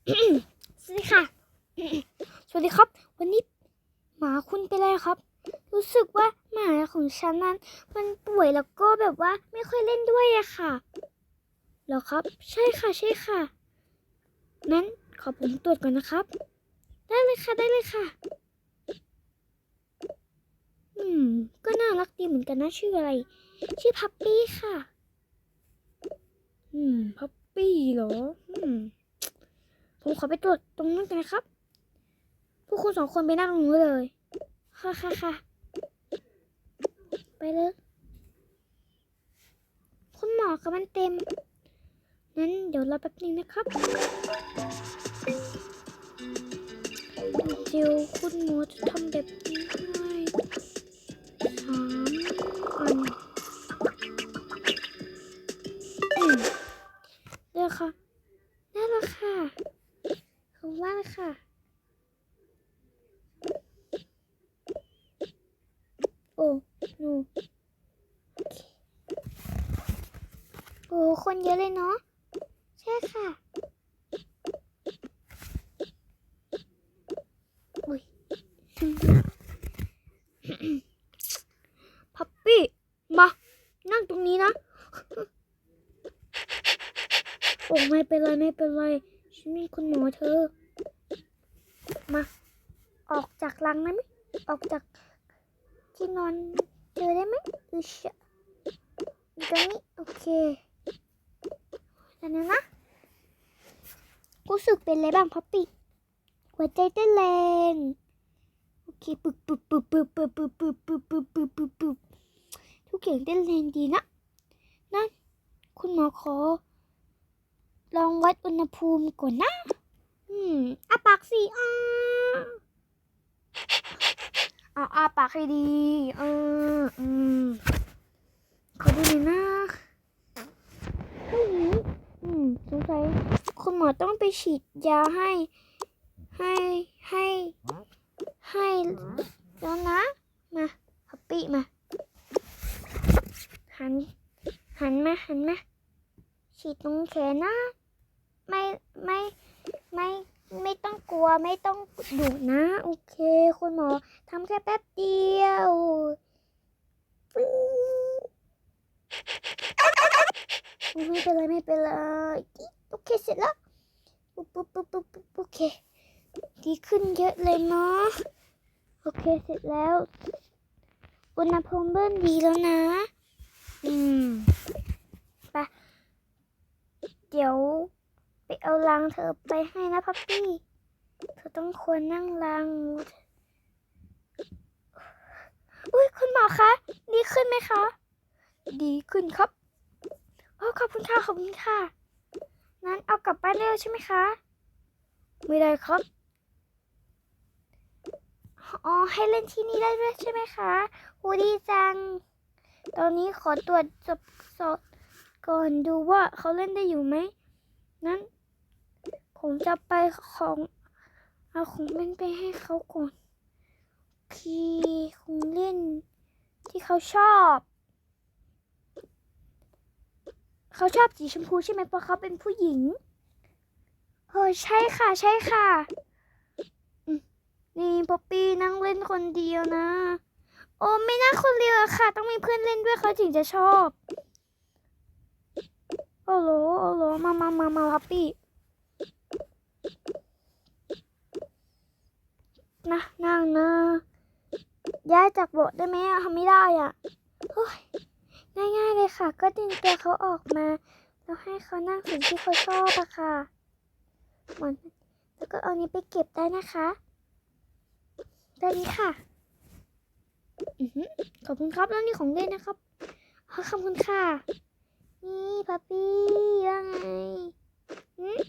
สวัสดีค่ะ สวัสดีครับ วันนี้หมาคุณเป็นไรครับ รู้สึกว่าหมาของฉันนั้น มันป่วยแล้วก็แบบว่าไม่ค่อยเล่นด้วยอะค่ะหรอครับ ใช่ค่ะใช่ค่ะ นั้นขอผมตรวจก่อนนะครับ ได้เลยค่ะได้เลยค่ะ อืม ก็น่ารักดีเหมือนกันนะชื่ออะไร ชื่อพัปปี้ค่ะ อืม พัปปี้เหรอ อืม ผมขอไปตรวจตรงนั้นกันนะครับ พวกคุณสองคนไปนั่งตรงนู้นเลย ค่ะค่ะค่ะไปเลย คุณหมอกับมันเต็มงั้นเดี๋ยวรอแป๊บนึงนะครับเดี๋ยวคุณหมอจะทำแบบนี้ โอ้หนูโอ้คนเยอะเลยเนาะใช่ค่ะอุ้ยพัปปี้มา นั่งตรงนี้นะ โอ้ไม่เป็นไร ไม่เป็นไร ฉันเป็นคุณหมอเธอ มา ออกจากรังได้ไหมออกจาก ที่นอนเจอได้ไหมอือชะตรงนี้โอเคตอนนี้นะรู้สึกเป็นอะไรบ้างพัปปี้หัวใจเต้นแรงโอเคปึกปึกปึกปึกปึกปึกปึกปึกปึกปึกปึกปึกทุกอย่างเต้นแรงดีนะนั่นคุณหมอขอ ลองวัดอุณหภูมิก่อนนะ อืมอาปากสิอ้า อาอาปากให้ดีเอออืมขอดูหน่อยนะเฮ้ยอืมสงสัยคุณหมอต้องไปฉีดยาให้ ให้ให้ให้แล้วนะ มาฮัปปี้มา หัน หันมาหันมาฉีดตรงแขนนะ ไม่ไม่ไม่ ไม่ต้องกลัวไม่ต้องดุนะ โอเค คุณหมอทำแค่แป๊บเดียวปึ๊บไม่เป็นไรไม่เป็นไรโอเคเสร็จแล้วปุ๊บปุ๊บปุ๊บปุ๊บปุ๊บโอเค ดีขึ้นเยอะเลยเนาะโอเคเสร็จแล้วอุณหภูมิเริ่มดีแล้วนะ อืม ไป เดี๋ยว ไปเอาลังเธอไปให้นะพัปปี้ เธอต้องควรนั่งลัง อุ้ยคุณหมอคะ ดีขึ้นไหมคะ ดีขึ้นครับโอ้ขอบคุณค่ะ ขอบคุณค่ะงั้นเอากลับบ้านเร็วใช่ไหมคะ ไม่ได้ครับ อ๋อ ให้เล่นที่นี่ได้ด้วยใช่ไหมคะโหดีจัง ตอนนี้ขอตรวจสบสอบก่อนดูว่าเขาเล่นได้อยู่ไหมนั้น ผมจะไปของ เอาของเล่นไปให้เขาก่อนพี่คงเล่นที่เขาชอบ เขาชอบสีชมพูใช่ไหมเพราะเขาเป็นผู้หญิงเออใช่ค่ะ ใช่ค่ะ นี่ป๊อปปี้นั่งเล่นคนเดียวนะ โอ้ไม่น่าคนเดียวอะค่ะ ต้องมีเพื่อนเล่นด้วยเขาถึงจะชอบ โอ้โหโอ้โหมามามามาป๊อปปี้ นะนั่งนะย้ายจากเบาะได้ไหมอะทำไม่ได้อะเฮ้ยง่ายๆเลยค่ะ ก็ดึงตัวเขาออกมา แล้วให้เขานั่งสิ่งที่เขาชอบอะค่ะเหมือนแล้วก็เอานี้ไปเก็บได้นะคะได้นี้ค่ะอขอบคุณครับแล้วนี่ของเล่นนะครับอ๋อขอบคุณค่ะ นี่พัปปี้ว่าไงหืม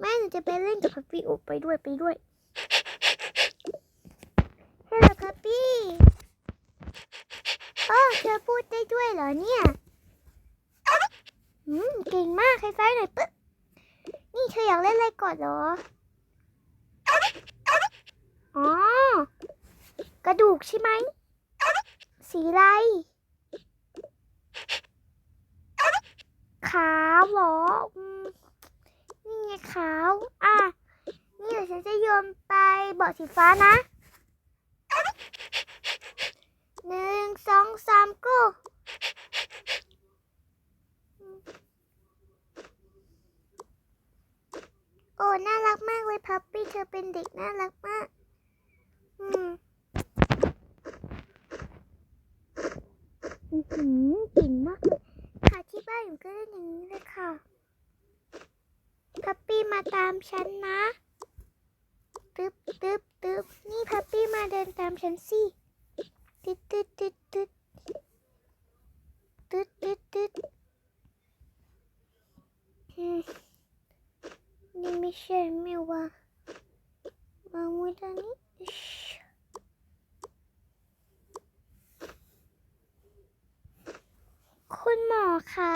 แม่หนู จะไปเล่นกับพัปปี้โอ้ไปด้วยไปด้วยฮัลโหลพัปปี้โอ้เธอพูดได้ด้วยเหรอเนี่ยอืมเก่งมากคล้าหน่อยปึ๊บนี่เธออยากเล่นอะไรก่อนเหรออ๋อกระดูกใช่ไหมสีอะไรขาวเหรอ ไงขาวอะนี่เดี๋ยวฉันจะโยนไปเบาะสีฟ้านะหนึ่งสองสามกูโอ้ น่ารักมากเลยพับปี้เธอเป็นเด็กน่ารักมาก อืม อือหือเก่งมากเลยค่ะที่บ้านหนูก็เล่นอย่างนี้เลยค่ะพัปปี้มาตามฉันนะตึ๊บตึ๊บตึ๊บนี่พัปปี้มาเดินตามฉันสิตึ๊ดตึ๊ดตึ๊ดตึ๊ดตึ๊ดตึ๊ดตึ๊ดนี่ไม่ใช่ไม่ว่าวางไว้ตรงนี้คุณหมอคะ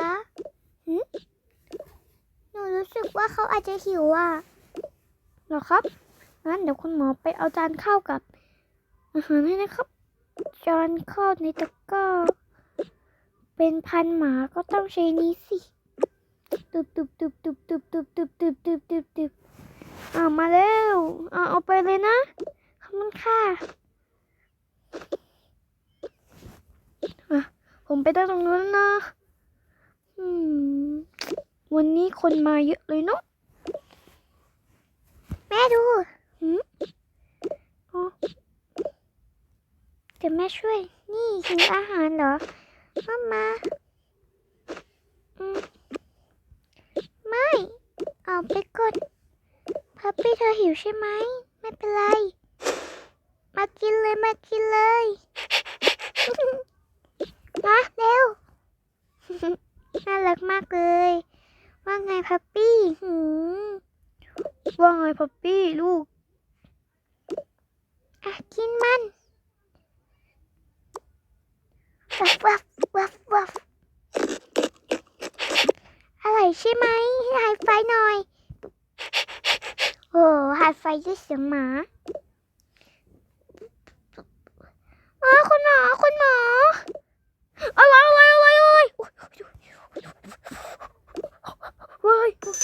สึกว่าเขาอาจจะหิวอะเหรอครับงั้นเดี๋ยวคุณหมอไปเอาจานข้าวกับอาหารให้นะครับ จานข้าวในตะกร้าเป็นพันหมาก็ต้องใช้นี้สิตุบตุบตุบตุบตุบตุบตุบตุบตุบตุบตุบเอามาแล้วเอาเอาไปเลยนะขอบคุณค่ะอะผมไปตั้งตรงนู้นนะอืม วันนี้คนมาเยอะเลยเนาะแม่ดูหืมอ๋อเดี๋ยวแม่ช่วย นี่หิวอาหารเหรอมามาอืมไม่เอาไปกดพัปปี้เธอหิวใช่ไหมไม่เป็นไร มากินเลยมากินเลยมาเร็วน่ารักมากเลย ว่าไงพัปปี้หืมว่าไงพัปปี้ลูก อะกินมันวับวับวับวับอร่อยใช่ไหมไฮไฟหน่อย โอ้ไฮไฟด้วยเสียงหมาอ๋อคุณหมอ คุณหมอ อะไรอะไรอะไรอะไร ว้ย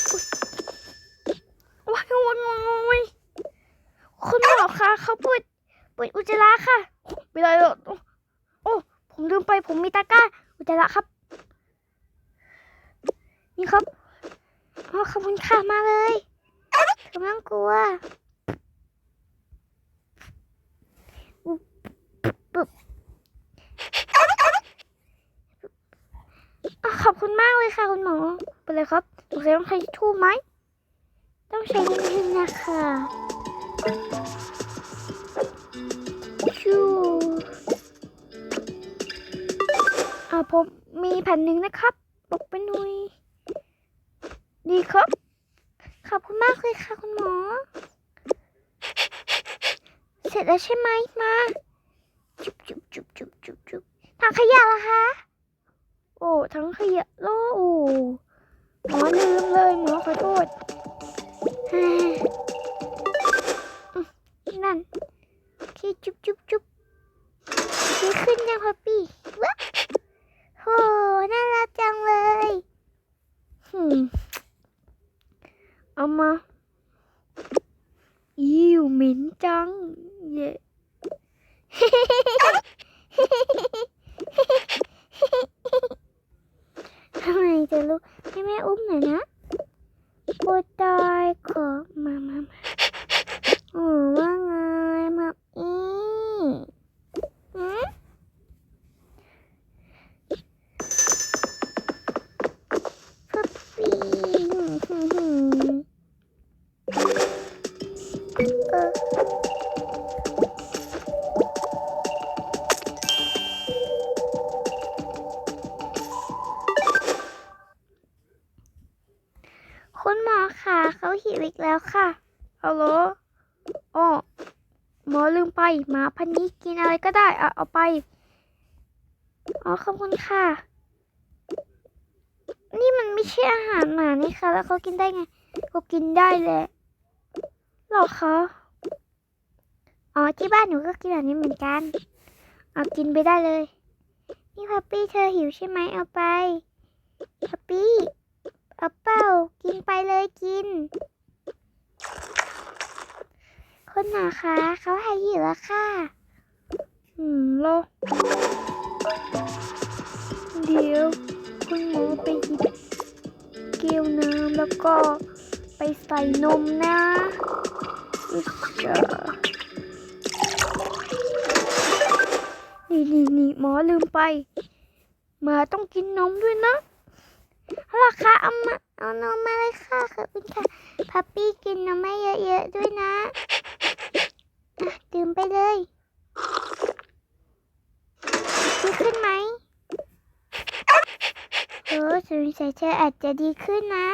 ว้ายว้ายว้ายคุณหมอคะเขาปวดปวดอุจจาระค่ะไม่ได้หรอกโอ้ผมลืมไปผมมีตะกร้าอุจจาระครับ นี่ครับอ๋อขอบคุณค่ะมาเลยกำลังกลัวอุ๊บขอบคุณมากเลยค่ะคุณหมอเป็นไรครับ งสัยต้องใช้ทู่ไหม ต้องใช้นิดนึงนะคะชูอ่าผมมีแผ่นหนึ่งนะครับบอกไปหน่ยดีครับ ขอบคุณมากเลยค่ะคุณหมอ เสร็จแล้วใช่ไหมมาจุบจุบจุบจุบจุบจุบทางขยะเหรอคะ โอ้ทั้งขยะโลโอ้ หมอลืมเลยหมอขอโทษนั่นที่จุ๊บจุ๊บจุ๊บดีขึ้นยังพัปปี้ dark. คิวอีกแล้วค่ะเอาเหรออ๋อหมอลืมไปหมาพันนี้กินอะไรก็ได้เอาเอาไปอ๋อขอบคุณค่ะ นี่มันไม่ใช่อาหารหมานี่ค่ะ แล้วเขากินได้ไงเขากินได้แหละหรอคะอ๋อที่บ้านหนูก็กินแบบนี้เหมือนกันเอากินไปได้เลย นี่พัปปี้เธอหิวใช่ไหมเอาไปพัปปี้เอาเปล่ากินไปเลยกิน คุณหมอคะเขาหายหิวแล้วค่ะ อืมรอเดี๋ยวคุณหมอไปหยิบเกลียวน้ำแล้วก็ไปใส่นมนะอึ๊ดจ้ะนี่นี่นี่หมอลืมไปหมาต้องกินนมด้วยนะเอาล่ะค่ะอามา เอานมมาเลยค่ะขอบคุณค่ะพัปปี้กินนมไม่เยอะๆด้วยนะดื่มไปเลยดีขึ้นไหมเออสงสัยเธออาจจะดีขึ้นนะ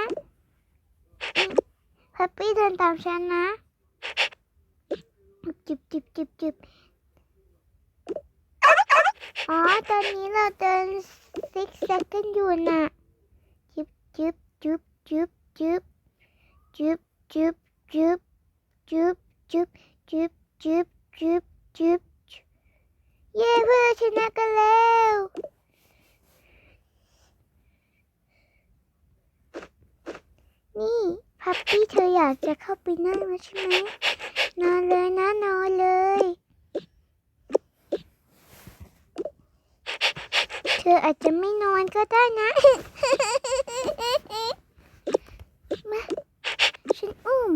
พัปปี้เดินตามฉันนะจิบจิบจิบจิบอ๋อ ตอนนี้เราเดินซิกแซกกันอยู่น่ะจิบจิบ จิบจิบจิบจิบจิบจิบจิบจิบจิบจิบจิบจิบเย้เพื่อชนะกันแล้วนี่พับปี้เธออยากจะเข้าไปนั่งแล้วใช่ไหมนอนเลยนะนอนเลย ธออาจจะไม่นอนก็ได้นะ มา ฉันอุ้ม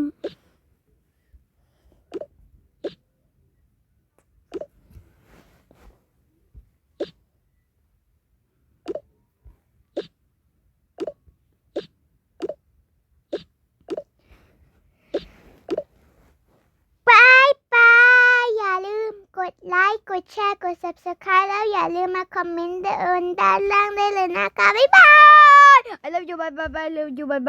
บายบายอย่าลืมกดไล ค์กดแชร์กด subscribe แล้วอย่าลืมมาคอมเมนต์ด้านล่างได้เลยนะคะ บ๊ายบาย I love you bye bye bye I love you bye bye